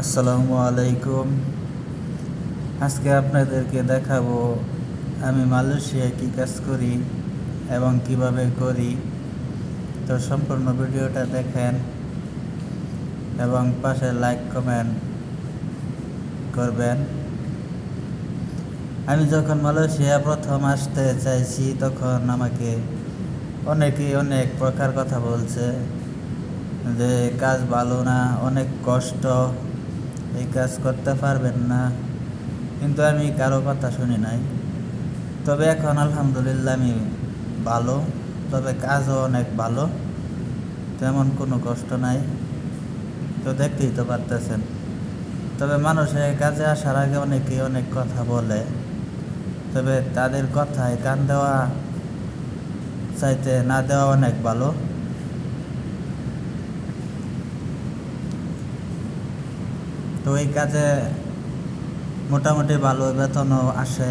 আসসালামু আলাইকুম। আজকে আপনাদেরকে দেখাবো, আমি মালয়েশিয়ায় কী কাজ করি এবং কীভাবে করি। তো সম্পূর্ণ ভিডিওটা দেখেন এবং পাশে লাইক, কমেন্ট করবেন। আমি যখন মালয়েশিয়া প্রথম আসতে চাইছি, তখন আমাকে অনেকেই অনেক প্রকার কথা বলছে যে, কাজ ভালো না, অনেক কষ্ট। এই কাজ করতে পারবেন না। কিন্তু আমি কারও কথা শুনি নাই। তবে এখন আলহামদুলিল্লাহ আমি ভালো, তবে কাজও অনেক ভালো। তেমন কোনো কষ্ট নাই। তো দেখতেই তো পারতেছেন। তবে মানুষের কাজে আসার আগে অনেকেই অনেক কথা বলে। তবে তাদের কথায় কান দেওয়া চাইতে না দেওয়া অনেক ভালো। তো এই কাজে মোটামুটি ভালো বেতনও আসে।